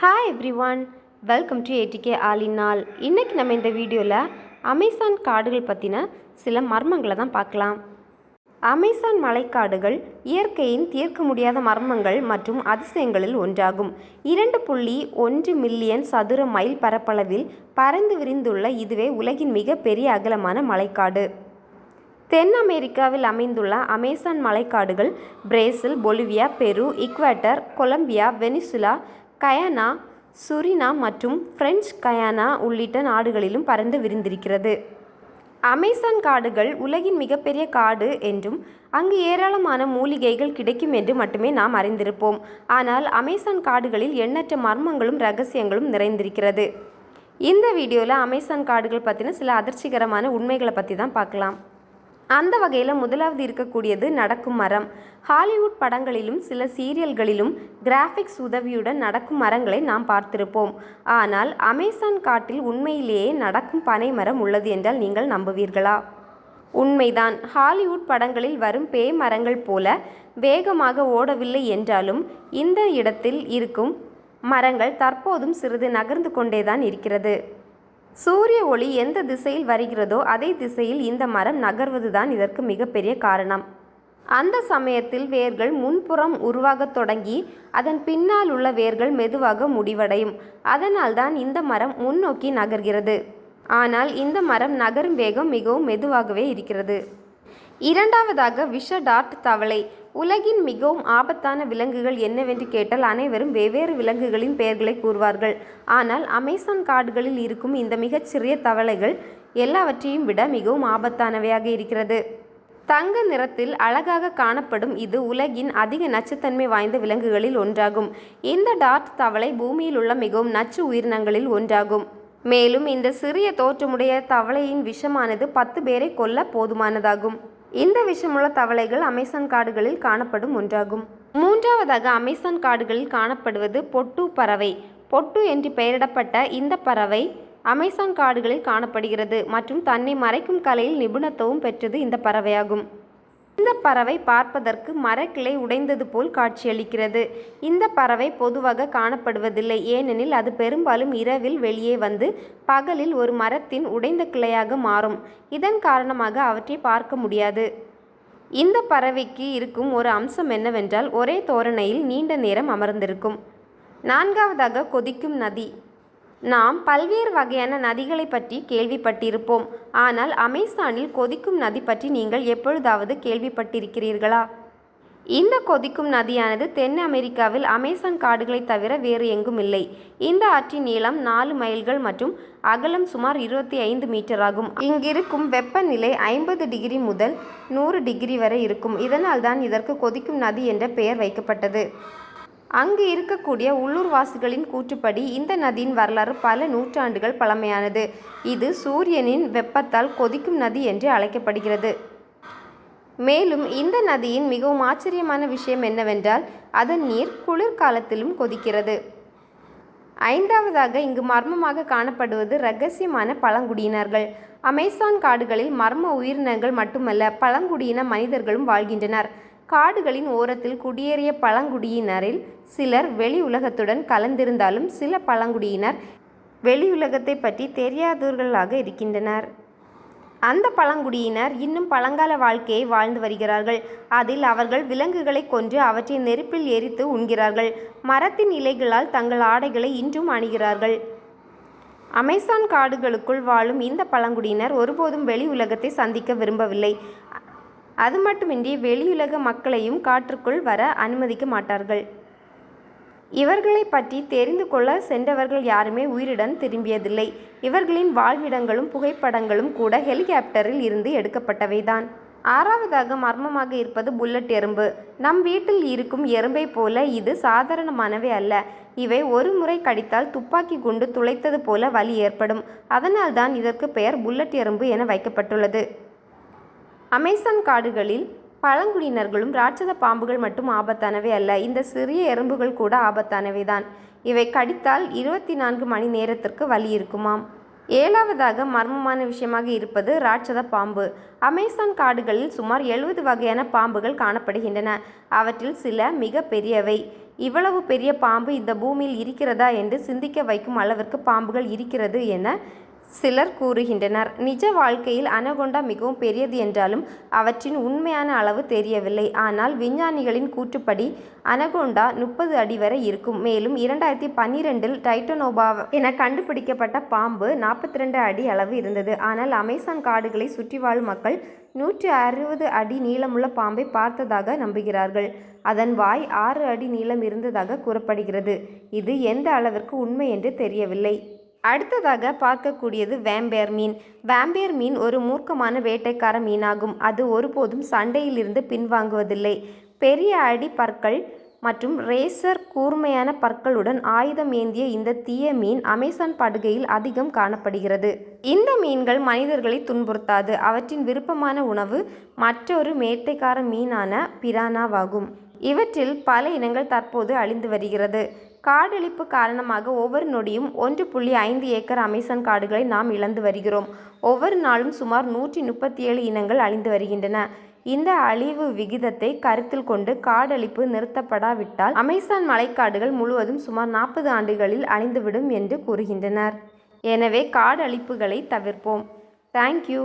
Hi everyone welcome to ATK ஆலினால் இன்றைக்கி நம்ம இந்த வீடியோவில் அமேசான் காடுகள் பற்றின சில மர்மங்களை தான் பார்க்கலாம். அமேசான் மலைக்காடுகள் இயற்கையின் தீர்க்க முடியாத மர்மங்கள் மற்றும் அதிசயங்களில் ஒன்றாகும். இரண்டு புள்ளி ஒன்று மில்லியன் சதுர மைல் பரப்பளவில் பறந்து விரிந்துள்ள இதுவே உலகின் மிகப்பெரிய அகலமான மலைக்காடு. தென் அமெரிக்காவில் அமைந்துள்ள Amazon மலைக்காடுகள் Brazil Bolivia Peru Ecuador Colombia Venezuela Guyana Suriname மற்றும் பிரெஞ்சு கயானா உள்ளிட்ட நாடுகளிலும் பரந்து விரிந்திருக்கிறது. அமேசான் காடுகள் உலகின் மிகப்பெரிய காடு என்றும் அங்கு ஏராளமான மூலிகைகள் கிடைக்கும் என்று மட்டுமே நாம் அறிந்திருப்போம். ஆனால் அமேசான் காடுகளில் எண்ணற்ற மர்மங்களும் ரகசியங்களும் நிறைந்திருக்கிறது. இந்த வீடியோவில் அமேசான் காடுகள் பற்றின சில அதிர்ச்சிகரமான உண்மைகளை பற்றி தான் பார்க்கலாம். அந்த வகையில் முதலாவது இருக்கக்கூடியது நடக்கும் மரம். ஹாலிவுட் படங்களிலும் சில சீரியல்களிலும் கிராஃபிக்ஸ் உதவியுடன் நடக்கும் மரங்களை நாம் பார்த்திருப்போம். ஆனால் அமேசான் காட்டில் உண்மையிலேயே நடக்கும் பனை மரம் உள்ளது என்றால் நீங்கள் நம்புவீர்களா? உண்மைதான். ஹாலிவுட் படங்களில் வரும் பேய் மரங்கள் போல வேகமாக ஓடவில்லை என்றாலும் இந்த இடத்தில் இருக்கும் மரங்கள் தற்போதும் சிறிது நகர்ந்து கொண்டேதான் இருக்கிறது. சூரிய ஒளி எந்த திசையில் வருகிறதோ அதே திசையில் இந்த மரம் நகர்வதுதான் இதற்கு மிகப்பெரிய காரணம். அந்த சமயத்தில் வேர்கள் முன்புறம் உருவாகத் தொடங்கி அதன் பின்னால் உள்ள வேர்கள் மெதுவாக முடிவடையும். அதனால்தான் இந்த மரம் முன்னோக்கி நகர்கிறது. ஆனால் இந்த மரம் நகரும் வேகம் மிகவும் மெதுவாகவே இருக்கிறது. இரண்டாவதாக விஷ டாட் தவளை. உலகின் மிகவும் ஆபத்தான விலங்குகள் என்னவென்று கேட்டால் அனைவரும் வெவ்வேறு விலங்குகளின் பெயர்களை கூறுவார்கள். ஆனால் அமேசான் காடுகளில் இருக்கும் இந்த மிகச்சிறிய தவளைகள் எல்லாவற்றையும் விட மிகவும் ஆபத்தானவையாக இருக்கிறது. தங்க நிறத்தில் அழகாக காணப்படும் இது உலகின் அதிக நச்சுத்தன்மை வாய்ந்த விலங்குகளில் ஒன்றாகும். இந்த டாட் தவளை பூமியில் உள்ள மிகவும் நச்சு உயிரினங்களில் ஒன்றாகும். மேலும் இந்த சிறிய தோற்றமுடைய தவளையின் விஷமானது பத்து பேரை கொல்ல போதுமானதாகும். இந்த விஷமுள்ள தவளைகள் அமேசான் காடுகளில் காணப்படும் ஒன்றாகும். மூன்றாவதாக அமேசான் காடுகளில் காணப்படுவது பொட்டு பறவை. பொட்டு என்று பெயரிடப்பட்ட இந்த பறவை அமேசான் காடுகளில் காணப்படுகிறது மற்றும் தன்னை மறைக்கும் கலையில் நிபுணத்துவம் பெற்றது இந்த பறவையாகும். இந்த பறவை பார்ப்பதற்கு மரக்கிளை உடைந்தது போல் காட்சியளிக்கிறது. இந்த பறவை பொதுவாக காணப்படுவதில்லை. ஏனெனில் அது பெரும்பாலும் இரவில் வெளியே வந்து பகலில் ஒரு மரத்தின் உடைந்த கிளையாக மாறும். இதன் காரணமாக அவற்றை பார்க்க முடியாது. இந்த பறவைக்கு இருக்கும் ஒரு அம்சம் என்னவென்றால் ஒரே தோரணையில் நீண்ட நேரம் அமர்ந்திருக்கும். நான்காவதாக கொதிக்கும் நதி. நாம் பல்வேறு வகையான நதிகளை பற்றி கேள்விப்பட்டிருப்போம். ஆனால் அமேசானில் கொதிக்கும் நதி பற்றி நீங்கள் எப்பொழுதாவது கேள்விப்பட்டிருக்கிறீர்களா? இந்த கொதிக்கும் நதியானது தென் அமெரிக்காவில் அமேசான் காடுகளை தவிர வேறு எங்கும் இல்லை இந்த ஆற்றின் நீளம் நாலு மைல்கள் மற்றும் அகலம் சுமார் இருபத்தி ஐந்து மீட்டர் ஆகும். இங்கிருக்கும் வெப்பநிலை ஐம்பது டிகிரி முதல் நூறு டிகிரி வரை இருக்கும். இதனால்தான் இதற்கு கொதிக்கும் நதி என்ற பெயர் வைக்கப்பட்டது. அங்கு இருக்கக்கூடிய உள்ளூர்வாசிகளின் கூற்றுப்படி இந்த நதியின் வரலாறு பல நூற்றாண்டுகள் பழமையானது. இது சூரியனின் வெப்பத்தால் கொதிக்கும் நதி என்று அழைக்கப்படுகிறது. மேலும் இந்த நதியின் மிகவும் ஆச்சரியமான விஷயம் என்னவென்றால் அதன் நீர் குளிர்காலத்திலும் கொதிக்கிறது. ஐந்தாவதாக இங்கு மர்மமாக காணப்படுவது இரகசியமான பழங்குடியினர்கள். அமேசான் காடுகளில் மர்ம உயிரினங்கள் மட்டுமல்ல பழங்குடியின மனிதர்களும் வாழ்கின்றனர். காடுகளின் ஓரத்தில் குடியேறிய பழங்குடியினரில் சிலர் வெளி உலகத்துடன் கலந்திருந்தாலும் சில பழங்குடியினர் வெளியுலகத்தை பற்றி தெரியாதவர்களாக இருக்கின்றனர். அந்த பழங்குடியினர் இன்னும் பழங்கால வாழ்க்கையை வாழ்ந்து வருகிறார்கள். அதில் அவர்கள் விலங்குகளை கொன்று அவற்றை நெருப்பில் எரித்து உண்கிறார்கள். மரத்தின் இலைகளால் தங்கள் ஆடைகளை இன்றும் அணிகிறார்கள். அமேசான் காடுகளுக்குள் வாழும் இந்த பழங்குடியினர் ஒருபோதும் வெளி உலகத்தை சந்திக்க விரும்பவில்லை. அது மட்டுமின்றி வெளியுலக மக்களையும் காற்றுக்குள் வர அனுமதிக்க மாட்டார்கள். இவர்களை பற்றி தெரிந்து கொள்ள சென்றவர்கள் யாருமே உயிருடன் திரும்பியதில்லை. இவர்களின் வாழ்விடங்களும் புகைப்படங்களும் கூட ஹெலிகாப்டரில் இருந்து எடுக்கப்பட்டவைதான். ஆறாவதாக மர்மமாக இருப்பது புல்லட் எறும்பு. நம் வீட்டில் இருக்கும் எறும்பை போல இது சாதாரணமானவை அல்ல. இவை ஒரு முறை கடித்தால் துப்பாக்கி குண்டு துளைத்தது போல வலி ஏற்படும். அதனால்தான் இதற்கு பெயர் புல்லட் எறும்பு என வைக்கப்பட்டுள்ளது. அமேசான் காடுகளில் பழங்குடியினர்களும் ராட்சத பாம்புகள் மட்டும் ஆபத்தானவை அல்ல. இந்த சிறிய எறும்புகள் கூட ஆபத்தானவை தான். இவை கடித்தால் இருபத்தி நான்கு மணி நேரத்திற்கு வலி இருக்குமாம். ஏழாவதாக மர்மமான விஷயமாக இருப்பது ராட்சத பாம்பு. அமேசான் காடுகளில் சுமார் எழுபது வகையான பாம்புகள் காணப்படுகின்றன. அவற்றில் சில மிக பெரியவை. இவ்வளவு பெரிய பாம்பு இந்த பூமியில் இருக்கிறதா என்று சிந்திக்க வைக்கும் அளவிற்கு பாம்புகள் இருக்கிறது என சிலர் கூறுகின்றனர். நிஜ வாழ்க்கையில் அனகொண்டா மிகவும் பெரியது என்றாலும் அவற்றின் உண்மையான அளவு தெரியவில்லை. ஆனால் விஞ்ஞானிகளின் கூற்றுப்படி அனகொண்டா முப்பது அடி வரை இருக்கும். மேலும் இரண்டாயிரத்தி பன்னிரெண்டில் டைட்டனோபா என கண்டுபிடிக்கப்பட்ட பாம்பு நாற்பத்தி ரெண்டு அடி அளவு இருந்தது. ஆனால் அமேசான் காடுகளை சுற்றி வாழும் மக்கள் நூற்றி அறுபது அடி நீளமுள்ள பாம்பை பார்த்ததாக நம்புகிறார்கள். அதன் வாய் ஆறு அடி நீளம் இருந்ததாக கூறப்படுகிறது. இது எந்த அளவிற்கு உண்மை என்று தெரியவில்லை. அடுத்ததாக பார்க்கக்கூடியது வேம்பேர் மீன். வேம்பேர் மீன் ஒரு மூர்க்கமான வேட்டைக்கார மீனாகும். அது ஒருபோதும் சண்டையிலிருந்து பின்வாங்குவதில்லை. பெரிய அடி பற்கள் மற்றும் ரேசர் கூர்மையான பற்களுடன் ஆயுதம் ஏந்திய இந்த தீய மீன் அமேசான் படுகையில் அதிகம் காணப்படுகிறது. இந்த மீன்கள் மனிதர்களை துன்புறுத்தாது. அவற்றின் விருப்பமான உணவு மற்றொரு மேட்டைக்கார மீனான பிரானாவாகும். இவற்றில் பல இனங்கள் தற்போது அழிந்து வருகிறது. காடழிப்பு காரணமாக ஒவ்வொரு நொடியும் ஒன்று புள்ளி ஐந்து ஏக்கர் அமேசான் காடுகளை நாம் இழந்து வருகிறோம். ஒவ்வொரு நாளும் சுமார் நூற்றி முப்பத்தி ஏழு இனங்கள் அழிந்து வருகின்றன. இந்த அழிவு விகிதத்தை கருத்தில் கொண்டு காடழிப்பு நிறுத்தப்படாவிட்டால் அமேசான் மலைக்காடுகள் முழுவதும் சுமார் நாற்பது ஆண்டுகளில் அழிந்துவிடும் என்று கூறுகின்றனர். எனவே காடழிப்புகளை தவிர்ப்போம். தேங்க்யூ